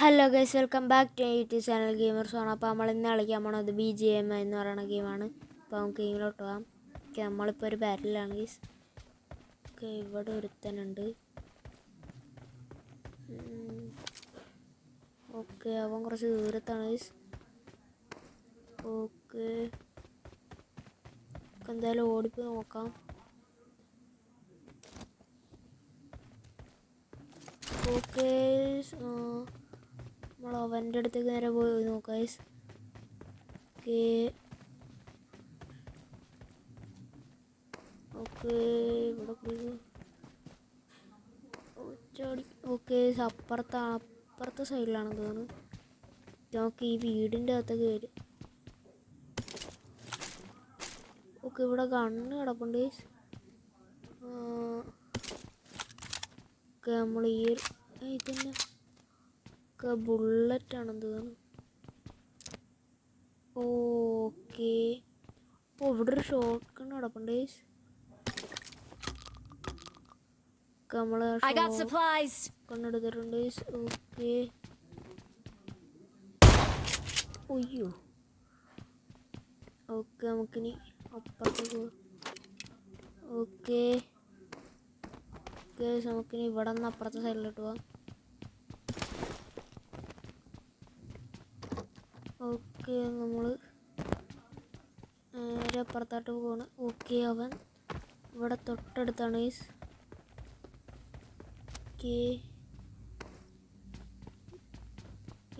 Hello guys welcome back to YouTube channel gamers ആണ് അപ്പോൾ നമ്മൾ ഇന്ന് കളിക്കാൻ പോണത് ബി ജി എം എന്ന് പറയുന്ന ഗെയിമാണ് അപ്പോൾ നമുക്ക് ഗെയിമിലോട്ട് പോകാം. ഓക്കെ നമ്മളിപ്പോൾ ഒരു ബാറ്റിലാണ് ഗീസ് ഓക്കെ ഇവിടെ ഒരുത്തനുണ്ട്. ഓക്കെ അവൻ കുറച്ച് ദൂരത്താണ് ഗീസ് ഓക്കെ എന്തായാലും ഓടിപ്പോയി നോക്കാം. ഓക്കെ നമ്മൾ അവന്റെ അടുത്തേക്ക് നേരെ പോയി നോക്കാം ഓക്കേ. ഓക്കെ ഇവിടെ ചാടി ഓക്കെ അപ്പുറത്ത് അപ്പുറത്തെ സൈഡിലാണെന്ന് തോന്നുന്നു. നമുക്ക് ഈ വീടിന്റെ അകത്തേക്ക് വരും ഓക്കെ ഇവിടെ കണ്ണ് കിടപ്പുണ്ട് ഓക്കെ നമ്മൾ ഈ ഇതന്നെ ഒക്കെ ബുള്ളറ്റ് ആണെന്ന് തോന്നുന്നു. ഓക്കെ ഓ ഇവിടെ ഒരു ഷോട്ട് കണ്ണ് കിടപ്പുണ്ട് supplies. കണ്ണെടുത്തിട്ടുണ്ട് ഓക്കെ ഒയ്യോ ഓക്കെ നമുക്കിനി അപ്പുറത്തേക്ക് ഓക്കെ നമുക്കിനി ഇവിടെ നിന്ന് അപ്പുറത്തെ സൈഡിലോട്ട് പോവാം. ഓക്കെ നമ്മൾ നേരെ അപ്പുറത്തോട്ട് പോവാണ് ഓക്കെ അവൻ ഇവിടെ തൊട്ടടുത്താണ് ഈസ് ഓക്കെ.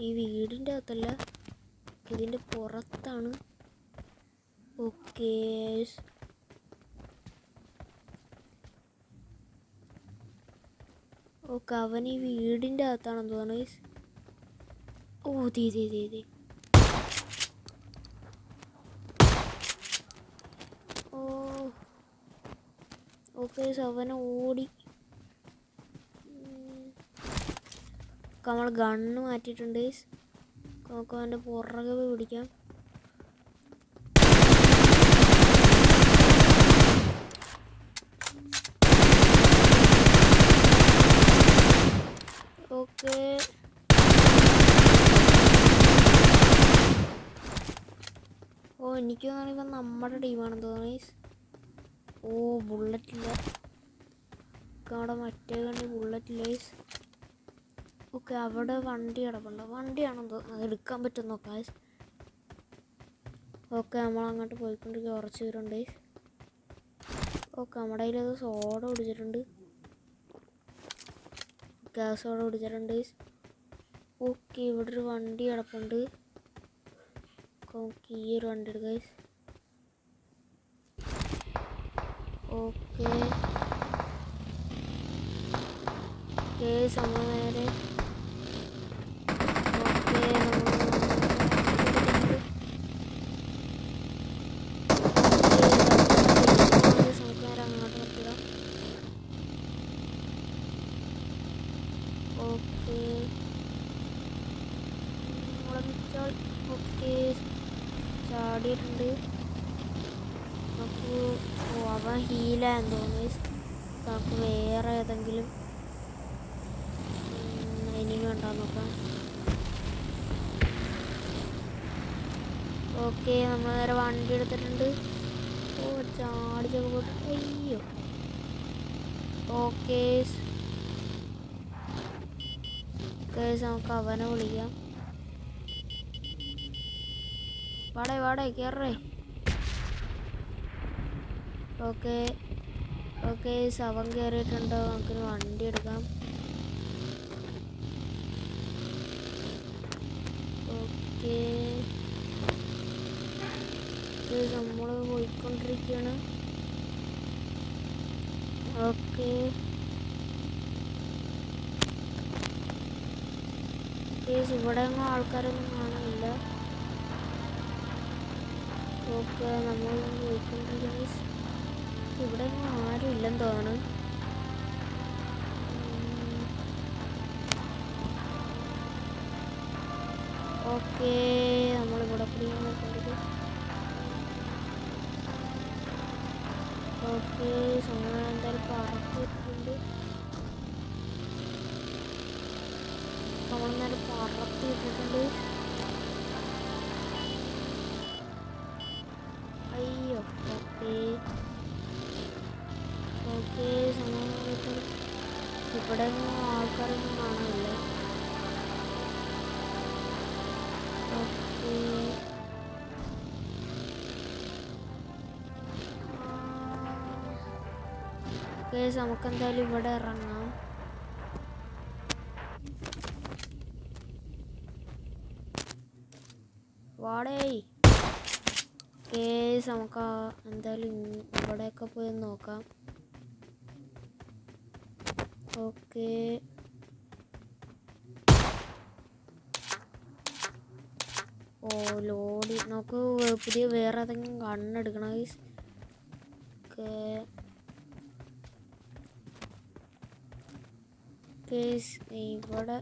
ഈ വീടിന്റെ അകത്തല്ല ഇതിന്റെ പുറത്താണ്. ഓക്കെ ഓക്കെ അവൻ ഈ വീടിന്റെ അകത്താണെന്ന് തോന്നുന്നു. ഓ തീ തീ തീ ദേ ഓ ഓക്കെ അവനെ ഓടി നമ്മൾ ഗണ്ണ് മാറ്റിയിട്ടുണ്ട്. നമുക്ക് അവന്റെ പുറകെ പിടിക്കാം ഓക്കെ ഓ എനിക്ക് തോന്നുന്നു ഇപ്പം നമ്മുടെ ടീമാണെന്ന് തോന്നുന്നു. ഓ ബുള്ളറ്റ് അവിടെ മറ്റേ കണ്ടി ബുള്ളറ്റ് guys. ഓക്കെ അവിടെ വണ്ടി കിടപ്പുണ്ട്. വണ്ടിയാണെന്ന് അത് എടുക്കാൻ പറ്റും നോക്കാം. ഓക്കെ നമ്മൾ അങ്ങോട്ട് പോയിക്കൊണ്ടിരിക്കുക കുറച്ച് പേരുണ്ട് ഓക്കെ നമ്മുടെ കയ്യിൽ അത് സോഡ പിടിച്ചിട്ടുണ്ട് ഗ്യാസ് സോഡ പിടിച്ചിട്ടുണ്ട് ഓക്കെ ഇവിടെ ഒരു വണ്ടി കിടപ്പുണ്ട്. നമുക്ക് ഈ ഒരു വണ്ടി എടുക്കാം guys. ഓക്കെ കേസ് നമ്മൾ നേരെ ഓക്കെ നമുക്ക് നേരെ അങ്ങോട്ട് നിർത്തിടാം ഓക്കെ ഓക്കെ ചാടിയിട്ടുണ്ട് നമുക്ക് ഓ അവൻ ഹീലാന്ന് തോന്നുന്നു guys. നമുക്ക് വേറെ ഏതെങ്കിലും എനിമി ഉണ്ടോ നോക്കാം ഓക്കെ നമ്മൾ നേരെ വണ്ടി എടുത്തിട്ടുണ്ട്. ഓ ചാടി പോയിട്ട് അയ്യോ. ഓക്കെ നമുക്ക് അവനെ വിളിക്കാം. വാടേ വാടേ കയറേ ഓക്കെ ഓക്കെ അവൻ കയറിയിട്ടുണ്ട് നമുക്കൊരു വണ്ടി എടുക്കാം. ഓക്കെ. നമ്മൾ പോയിക്കൊണ്ടിരിക്കുകയാണ് ഓക്കെ. ഇവിടെ ഒന്നും ആൾക്കാരൊന്നും കാണാനില്ല ഓക്കെ നമ്മൾ പോയിക്കൊണ്ടിരിക്കുന്ന. ഇവിടെ ഒന്നും ആരും ഇല്ലെന്ന് തോന്നുന്നു. ഓക്കെ നമ്മളിവിടെ കൂടി നോക്കിക്കൊണ്ടിരിക്കും ഓക്കെ സമയം എന്തായാലും പറത്തിയിട്ടുണ്ട്. നമ്മൾ നേരെ പറത്തി അയ്യോ ഓക്കെ. ഓക്കെ സമയത്ത് ഇവിടെ ആൾക്കാരൊന്നും കാണാനില്ല കേസ് നമുക്ക് എന്തായാലും ഇവിടെ ഇറങ്ങാം. വാടേ. കേസ് നമുക്ക് എന്തായാലും ഇവിടെയൊക്കെ പോയി നോക്കാം. ഓക്കെ. ഓ ലോഡി. നമുക്ക് പുതിയ വേറെ ഏതെങ്കിലും കണ്ണെടുക്കണം ഓക്കെ. കേസ് ഇവിടെ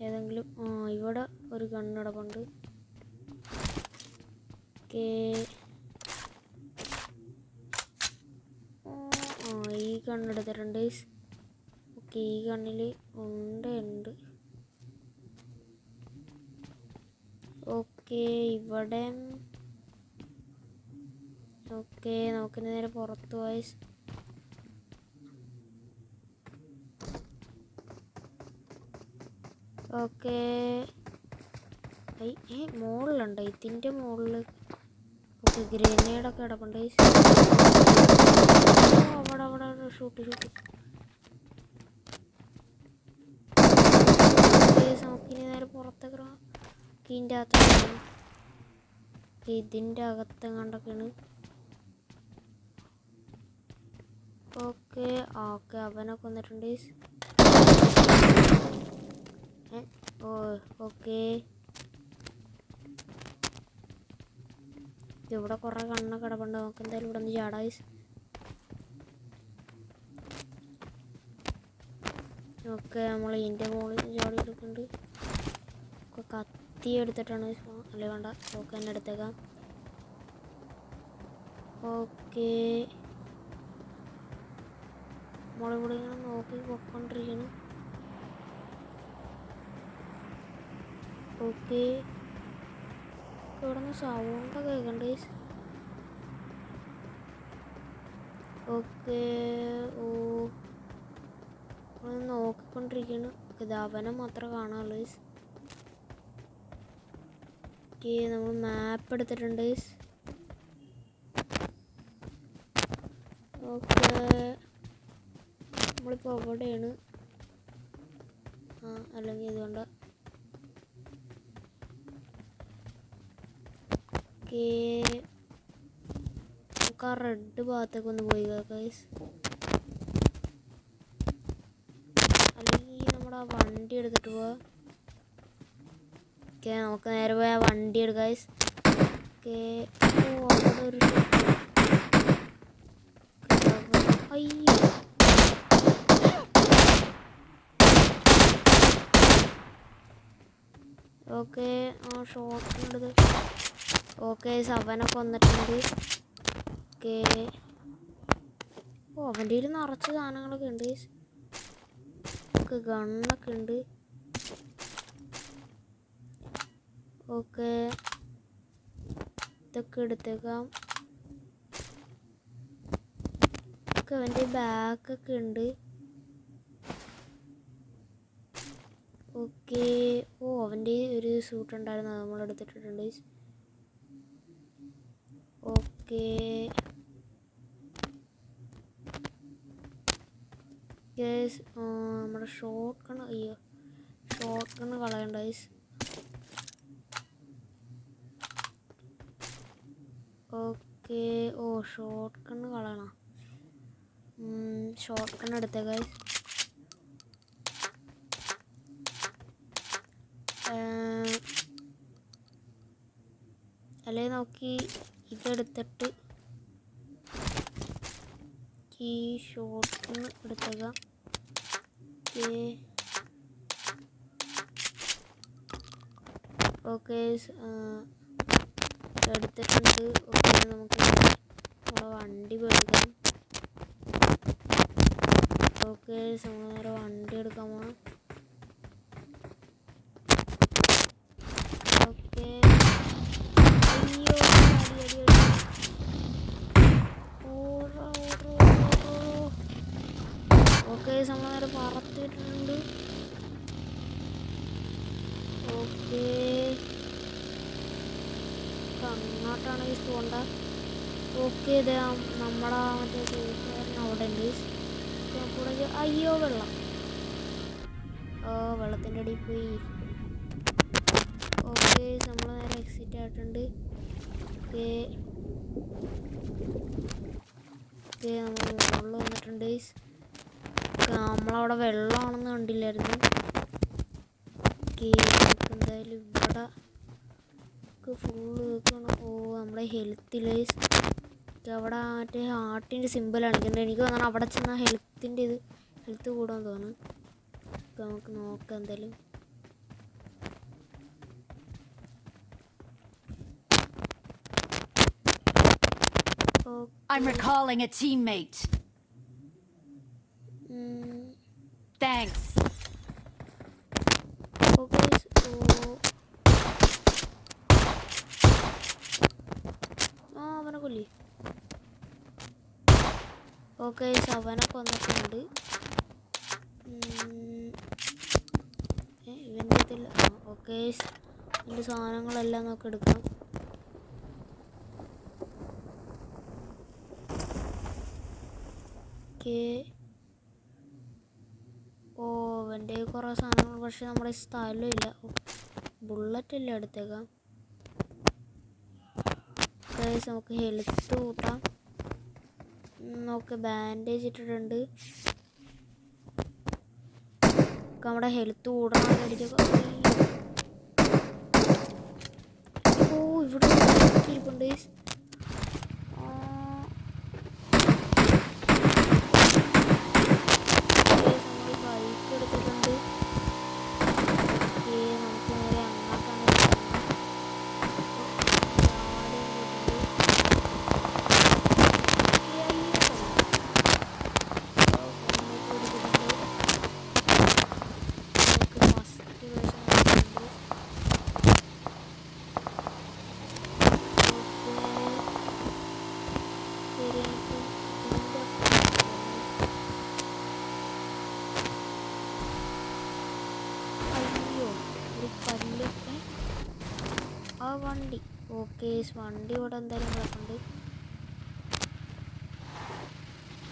ഏതെങ്കിലും ആ ഇവിടെ ഒരു കണ്ണടപ്പുണ്ട് കേ ആ ഈ കണ്ണെടുത്തിട്ടുണ്ട് ഓക്കെ ഈ കണ്ണിൽ ഉണ്ട് ഉണ്ട്. ഓക്കെ ഇവിടെ ഓക്കെ നമുക്ക് നേരെ പുറത്ത് പോയി. ഓക്കെ. ഏ മുകളിലുണ്ട് ഇതിന്റെ മുകളിൽ ഓക്കെ ഗ്രനേഡൊക്കെ കിടപ്പുണ്ട്. അവിടെ അവിടെ ഷൂട്ട് ഷൂട്ട്. നമുക്കിനി നേരെ പുറത്തേക്ക് ഇതിന്റെ അകത്താണ്. ഇതിന്റെ അകത്തെങ്ങാണ്ടൊക്കെയാണ് ഓക്കെ ഓക്കെ. ഏ, ഓ ഓക്കെ. ഇവിടെ കുറെ കണ്ണ കിടപ്പുണ്ട്. നമുക്ക് എന്തായാലും ഇവിടെ നിന്ന് ചാടായി ഓക്കെ നമ്മൾ ഇതിന്റെ മുകളിൽ ചാടി എടുക്കുന്നുണ്ട്. കത്തി എടുത്തിട്ടാണ് അല്ലേ വേണ്ട. ഓക്കെ തന്നെ എടുത്തേക്കാം. ഓക്കെ. നമ്മളിവിടെ ഇങ്ങനെ നോക്കി പൊക്കോണ്ടിരിക്കണം ഓക്കെ ഇവിടെ സൗണ്ട് കേൾക്കണ്ട് ഓക്കെ ഓ. നോക്കിക്കൊണ്ടിരിക്കുന്നു ഗതാപനം മാത്രമേ കാണാനുള്ളൂ ഓക്കെ നമ്മൾ മാപ്പ് എടുത്തിട്ടുണ്ട് ഓക്കെ. നമ്മളിപ്പോൾ എവിടെയാണ്? ആ അല്ലെങ്കിൽ ഇതുകൊണ്ട്. ഓക്കെ. നമുക്ക് ആ റെഡ് ഭാഗത്തേക്ക് ഒന്ന് പോയി ഗൈസ് അല്ലെങ്കിൽ നമ്മുടെ ആ വണ്ടി എടുത്തിട്ട് ഓക്കെ നമുക്ക് നേരെ പോയി ആ വണ്ടി എടുക്കാം ഓക്കെ. ഒരു ഓക്കെ ആ ഷോട്ട് ഉണ്ട് ഓക്കെ സവനൊക്കെ വന്നിട്ടുണ്ട് ഓക്കെ. ഓ അവന്റെ കയ്യിൽ നിറച്ച് സാധനങ്ങളൊക്കെ ഉണ്ട്. ഓക്കെ ഗണ്ണൊക്കെ ഉണ്ട്. ഓക്കെ. ഇതൊക്കെ എടുത്തേക്കാം. ഒക്കെ അവന്റെ ബാഗൊക്കെ ഉണ്ട്. ഓക്കെ. ഓ അവന്റെ ഒരു സൂട്ട് ഉണ്ടായിരുന്നു അത് നമ്മൾ എടുത്തിട്ടുണ്ട് ഓക്കെ ഗേസ് നമ്മുടെ ഷോർട്ട് കൺ അയ്യോ ഷോർട്ട് കണ്ണ് കളയണ്ട ഗൈസ് ഓക്കെ ഓ ഷോർട്ട് കണ്ണ് കളയണം. ഷോർട്ട് കണ്ണ് എടുത്തേ ഗൈസ് അല്ലേ നോക്കി. ഇതെടുത്തിട്ട് ഈ ഷോട്ട് എടുത്തുക ഓക്കെ. എടുത്തിട്ടുണ്ട്. ഓക്കെ നമുക്ക് നമ്മളെ വണ്ടി മേടിക്കാം ഓക്കെ നമ്മൾ വണ്ടി എടുക്കാൻ പോകണം നമ്മൾ നേരെ പറത്തിയിട്ടുണ്ട് ഓക്കെ അങ്ങോട്ടാണ് ഈ പോണ്ട ഓക്കെ ഇത് നമ്മുടെ മറ്റേ കൂട്ടുകാരൻ അവിടെ ഉണ്ട്. കൂടെ അയ്യോ വെള്ളം. ഓ വെള്ളത്തിന്റെ അടിയിൽ പോയി. ഓക്കെ നമ്മൾ നേരെ എക്സിറ്റ് ആയിട്ടുണ്ട്. ഓക്കെ. ഓക്കെ നമ്മൾ മുകളിൽ വന്നിട്ടുണ്ട്. നമ്മളവിടെ വെള്ളമാണെന്ന് കണ്ടില്ലായിരുന്നു. എന്തായാലും ഇവിടെ ഫുള്ള് വെക്കണം ഓ നമ്മുടെ ഹെൽത്തിൽ അവിടെ മറ്റേ ഹാർട്ടിന്റെ സിമ്പിൾ കാണിക്കുന്നുണ്ട് എനിക്ക് തോന്നണം അവിടെ ചെന്നാൽ ഹെൽത്തിന്റെ ഇത് ഹെൽത്ത് കൂടാൻ തോന്നുന്നു. ഓക്കെ, നമുക്ക് നോക്കാം എന്തായാലും. I'm recalling a teammate. ആ അവനെ കൊല്ലി. ഓക്കെ അവനെ കൊന്നിട്ടുണ്ട്. ഇവന്റെ ഇതിൽ ഓക്കെ ഇതിന്റെ സാധനങ്ങളെല്ലാം നമുക്ക് എടുക്കാം. ഓക്കെ. അവന്റെ കുറേ സാധനങ്ങൾ പക്ഷെ നമ്മുടെ സ്ഥലമില്ല ബുള്ളറ്റ് അല്ലേ എടുത്തേക്കാം? ഗൈസ് നമുക്ക് ഹെൽത്ത് കൂട്ടാം. നമുക്ക് ബാൻഡേജ് ഇട്ടിട്ടുണ്ട്. നമ്മുടെ ഹെൽത്ത് കൂടണം ഓ ഇവിടെ ഇരിപ്പുണ്ട്. ആ നമ്മൾ ബൈക്ക് എടുത്തിട്ടുണ്ട് ഓക്കേ, നമുക്ക് നേരെ അങ്ങോട്ടാണ് പോകുന്നത്. ഓ, ആടെയും പോയിട്ടുണ്ട്. ഓ, ഹെൽമെറ്റ് എടുത്തിട്ടുണ്ട്. നമുക്ക് ഫസ്റ്റ് വേഷം എടുത്തിട്ടുണ്ട്. ഓക്കേ. ശരി, എനിക്ക് ഇതിന്റെ അപ്പുറം അയ്യോ ഒരു പല്ലൊക്കെ ആ വണ്ടി. ഓക്കെ വണ്ടി ഇവിടെ എന്തായാലും കിടക്കുന്നുണ്ട്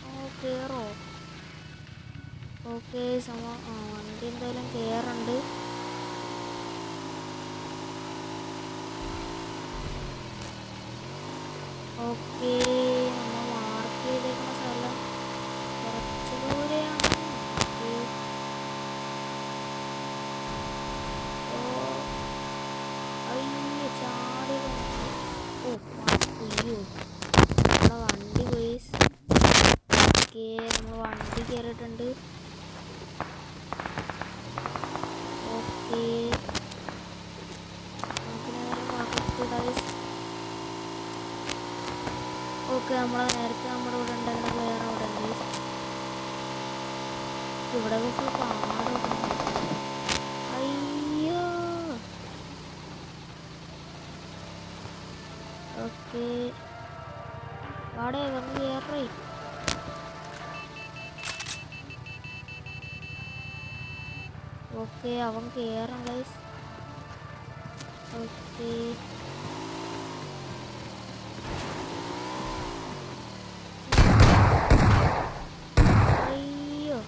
ഓ കയറോ ഓക്കെ സമ വണ്ടി എന്തായാലും കയറുണ്ട് ഓക്കെ. നമ്മളെ നേരത്തെ നമ്മുടെ ഇവിടെ ഉണ്ടായിരുന്ന വേറെ അവിടെ ഉണ്ട്? ഇവിടെ ഫുൾ പാടൊക്കെ അയ്യോ. ഓക്കെ. വാടേ വന്ന് കയറേ ഓക്കെ അവൻ കയറണം ഗൈസ് ഓക്കെ അയ്യോ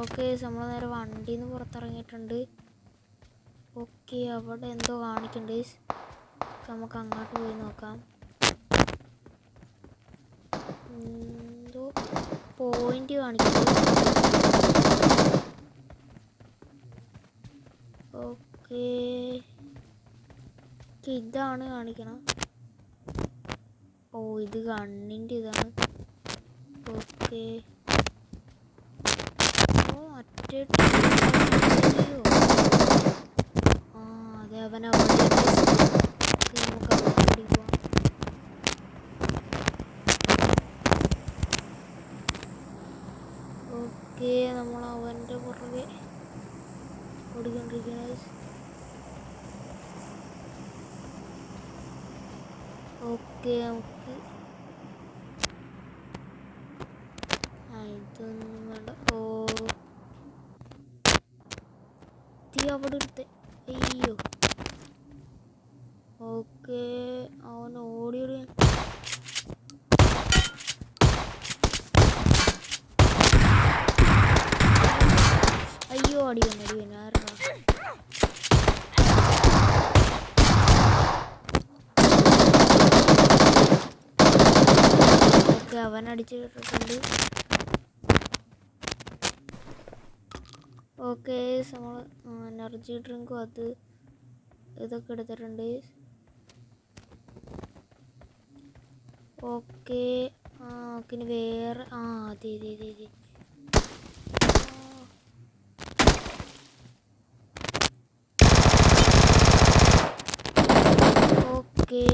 ഓക്കെ നമ്മൾ നേരെ വണ്ടിയിൽ നിന്ന് പുറത്തിറങ്ങിയിട്ടുണ്ട്. ഓക്കെ അവിടെ എന്തോ കാണിക്കുന്നുണ്ട്. നമുക്ക് അങ്ങോട്ട് പോയി നോക്കാം. എന്തോ പോയിന്റ് കാണിക്കുന്നു ഓക്കെ. ഇതാണ് കാണിക്കണം ഓ ഇത് കണ്ണിന്റെ ഇതാണ്. ഓക്കെ. സ്റ്റേറ്റ് ആ അതെ അവൻ നമ്മൾ അവന്റെ പുറകെ ഓടിക്കൊണ്ടിരിക്കുന്നത് ഓക്കെ നമുക്ക് ഇതൊന്നും വേണ്ട. ഓ തീ അവിടെ എടുത്ത്. അയ്യോ. ഓക്കെ. അവൻ ഓടി അയ്യോ അടി വന്നു അടി വന്നു ആരാ ഓക്കെ അവൻ അടിച്ചിട്ടുണ്ട് ഓക്കെ നമ്മൾ എനർജി ഡ്രിങ്കും അത് ഇതൊക്കെ എടുത്തിട്ടുണ്ട്. ഓക്കെ ആ ഇനി വേറെ ആ അതെ അതെ അതെ അതെ. ഓക്കെ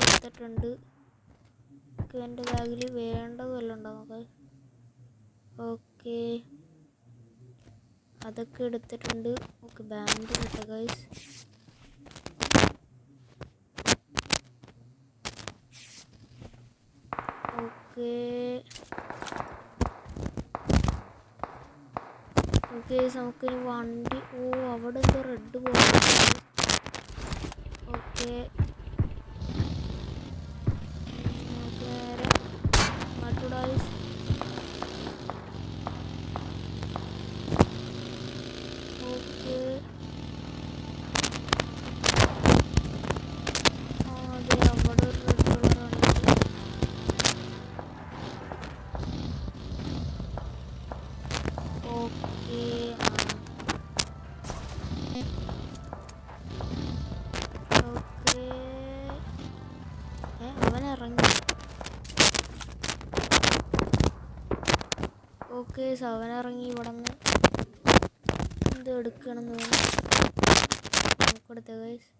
എടുത്തിട്ടുണ്ട്. എന്റെ ബാഗിൽ വേണ്ടത് വല്ലതും ഉണ്ടോ നോക്കാം ഓക്കെ. അതൊക്കെ എടുത്തിട്ടുണ്ട്. ഓക്കെ ബാൻഡ് കിട്ടുക ഗൈസ് ഓക്കെ. ഓക്കെ നമുക്ക് വണ്ടി ഓ അവിടെ എന്തോ റെഡ് പോകുന്നു ഓക്കെ. അവൻ ഇറങ്ങി ഇവിടെ നിന്ന് എന്ത് എടുക്കണമെന്ന് നമുക്കെടുത്ത ഗൈസ്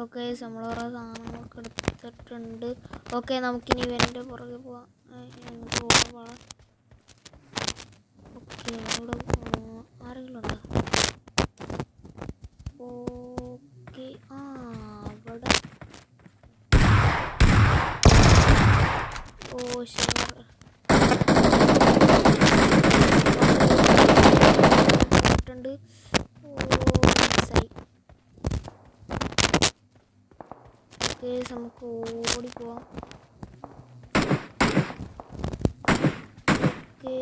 ഓക്കെ നമ്മൾ കുറേ സാധനങ്ങളൊക്കെ എടുത്തിട്ടുണ്ട്. ഓക്കെ നമുക്കിനി ഇവന്റെ പുറകെ പോവാം. എങ്ങോട്ട് പോകാൻ പോകാം ഓക്കെ ഇവിടെ ആരെങ്കിലും ഉണ്ടോ? ഓക്കെ ആ അവിടെ ഷുവർ ണ്ട് ഓ മിസ്സായി ഓക്കെ നമുക്ക് ഓടിപ്പോവാം. ഓക്കെ.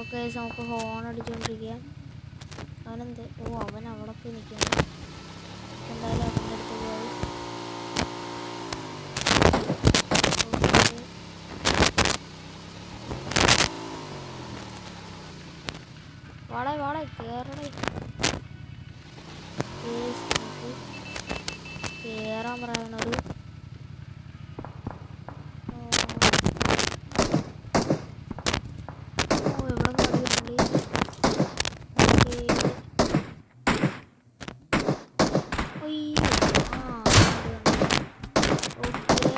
ഓക്കെ നമുക്ക് ഹോൺ അടിച്ചുകൊണ്ടിരിക്കാം അവനെന്ത്? ഓ അവൻ അവിടെ പോയി നിൽക്കുന്നു എന്തായാലും അവന്റെ അടുത്ത് പോയി. വാടേ വാടേ നമുക്ക് കേറാൻ പറയണൊരു ഓ എവിടെ കളിക്കുന്നുണ്ട് അയ്യോ ആ ഓക്കെ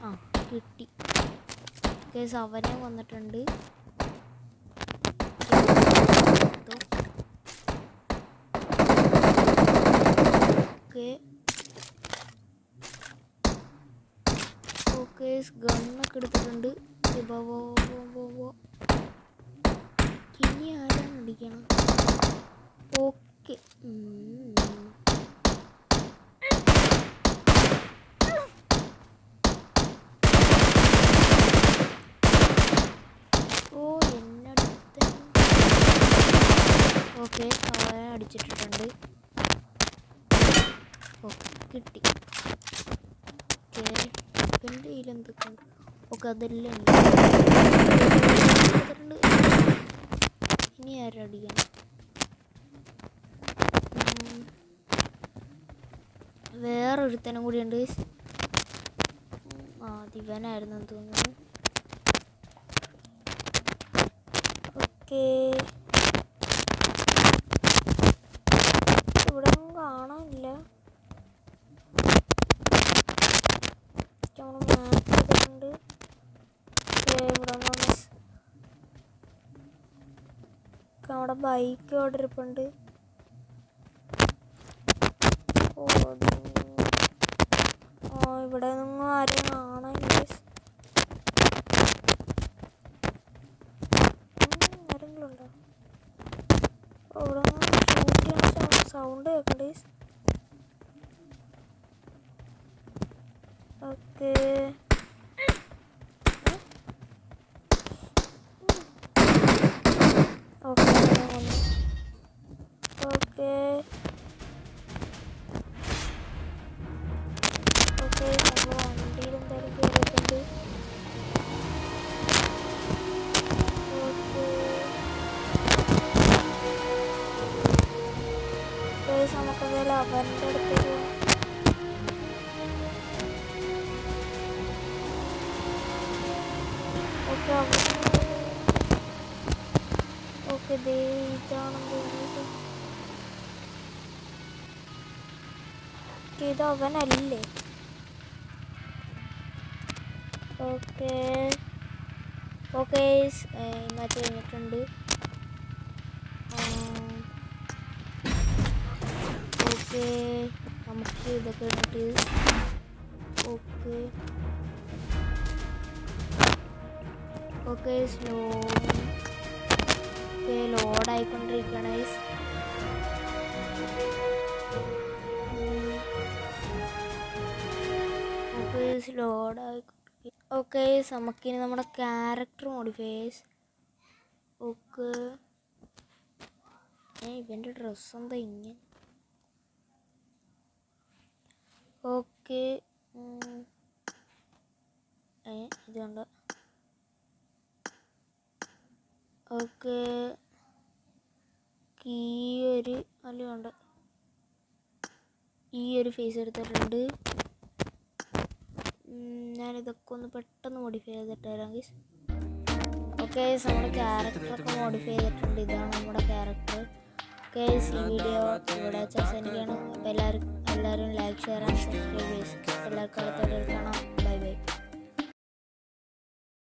ആ കിട്ടി കേസ് അവനെ വന്നിട്ടുണ്ട്. ഓക്കെ. ഓക്കെ ഗണ്ണൊക്കെ എടുത്തിട്ടുണ്ട്. ഇനി ആരാണ് അടിക്കണം ഓക്കെ ഓ എന്നടുത്ത് ഓക്കെ അവനെ അടിച്ചിട്ടിട്ടുണ്ട്. ഓ കിട്ടി. ഓക്കെ എന്റെ കയ്യിൽ എന്തൊക്കെ ഓക്കെ അതെല്ലാം ഇനി ആരടിക്കണം വേറൊരുത്തനും കൂടി ഉണ്ട്. ആ ദിവനായിരുന്നു തോന്നുന്നു. ഓക്കെ ഇവിടെ ഒന്നും കാണാനില്ല നമ്മൾ മാപ്പ് ചെയ്തിട്ടുണ്ട് ഏ, ഇവിടെ ഒന്ന് മിസ് നമ്മുടെ ബൈക്ക് ഓർഡർ ഇരിപ്പുണ്ട്. ഓ ഇവിടെ ഓക്കെ ദേ ഇതാണെന്ന് തോന്നുന്നത് ഇത് അവനല്ലേ? ഓക്കെ. ഓക്കെ മാച്ച് കഴിഞ്ഞിട്ടുണ്ട്. ഓക്കെ. നമുക്ക് ഇതൊക്കെ ഇട്ടിട്ട് ഓക്കെ. Okay slow. ഓക്കെ ലോഡായിക്കൊണ്ടിരിക്കുകയാണ്. ഉം. ഓക്കെ ലോഡായി ഓക്കെ നമുക്കിനി നമ്മുടെ ക്യാരക്ടർ മോഡിഫൈസ് ഓക്കെ ഇവന്റെ ഡ്രസ്സ് എന്താ ഇങ്ങനെ ഓക്കെ ഏ ഓക്കെ. ഈ ഒരു അല്ല ഉണ്ട്. ഈ ഒരു ഫേസ് എടുത്തിട്ടുണ്ട് ഞാനിതൊക്കെ ഒന്ന് പെട്ടെന്ന് മോഡിഫൈ ചെയ്തിട്ട് തരാം ഗീസ് ഓക്കെ നമ്മുടെ ക്യാരക്ടറൊക്കെ മോഡിഫൈ ചെയ്തിട്ടുണ്ട്. ഇതാണ് നമ്മുടെ ക്യാരക്ടർ ഓക്കെ ഈ വീഡിയോ ഇവിടെ അവസാനിക്കുകയാണ്. അപ്പോൾ എല്ലാവരും എല്ലാവരും ലൈക്ക് ഷെയർ ആൻഡ് സബ്സ്ക്രൈബ് ചെയ്യും എല്ലാവർക്കും അടുത്ത കാണാം. Bye bye